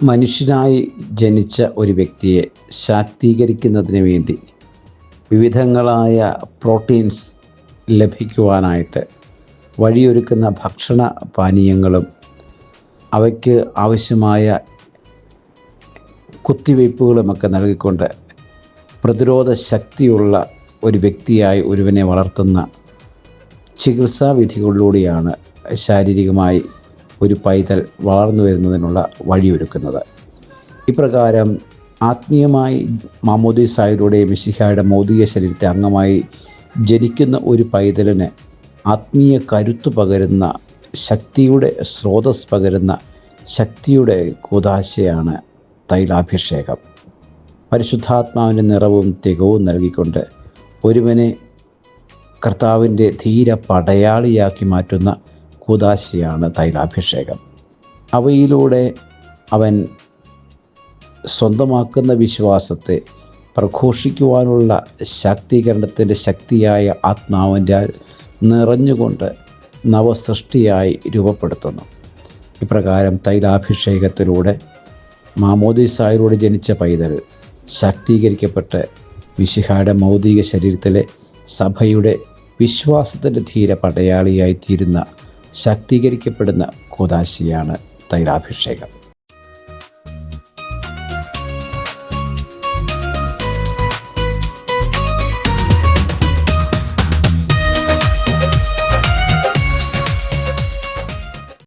മനുഷ്യനായി ജനിച്ച ഒരു വ്യക്തിയെ ശാക്തീകരിക്കുന്നതിന് വേണ്ടി വിവിധങ്ങളായ പ്രോട്ടീൻസ് ലഭിക്കുവാനായിട്ട് വഴിയൊരുക്കുന്ന ഭക്ഷണ പാനീയങ്ങളും അവയ്ക്ക് ആവശ്യമായ കുത്തിവയ്പ്പുകളുമൊക്കെ നൽകിക്കൊണ്ട് പ്രതിരോധ ശക്തിയുള്ള ഒരു വ്യക്തിയായി ഒരുവനെ വളർത്തുന്ന ചികിത്സാ വിധികളിലൂടെയാണ് ശാരീരികമായി ഒരു പൈതൽ വളർന്നു വരുന്നതിനുള്ള വഴിയൊരുക്കുന്നത്. ഇപ്രകാരം ആത്മീയമായി മാമോദീസായിലൂടെ മിശിഹായുടെ മൗതിക ശരീരത്തെ അംഗമായി ജനിക്കുന്ന ഒരു പൈതലിന് ആത്മീയ കരുത്തു പകരുന്ന ശക്തിയുടെ സ്രോതസ് പകരുന്ന ശക്തിയുടെ കൂതാശയാണ് തൈലാഭിഷേകം. പരിശുദ്ധാത്മാവിന്റെ നിറവും തികവും നൽകിക്കൊണ്ട് ഒരുവനെ കർത്താവിന്റെ ധീര പടയാളിയാക്കി മാറ്റുന്ന കൂതാശയാണ് തൈലാഭിഷേകം. അവയിലൂടെ അവൻ സ്വന്തമാക്കുന്ന വിശ്വാസത്തെ പ്രഘോഷിക്കുവാനുള്ള ശാക്തീകരണത്തിന്റെ ശക്തിയായ ആത്മാവിന്റെ നിറഞ്ഞുകൊണ്ട് നവസൃഷ്ടിയായി രൂപപ്പെടുത്തുന്നു. ഇപ്രകാരം തൈലാഭിഷേകത്തിലൂടെ മാമോദിസായിലൂടെ ജനിച്ച പൈതൽ ശാക്തീകരിക്കപ്പെട്ട് വിശിഹായുടെ മൗതിക ശരീരത്തിലെ സഭയുടെ വിശ്വാസത്തിന്റെ ധീര പടയാളിയായിത്തീരുന്ന ശാക്തീകരിക്കപ്പെടുന്ന കൂതാശിയാണ് തൈലാഭിഷേകം.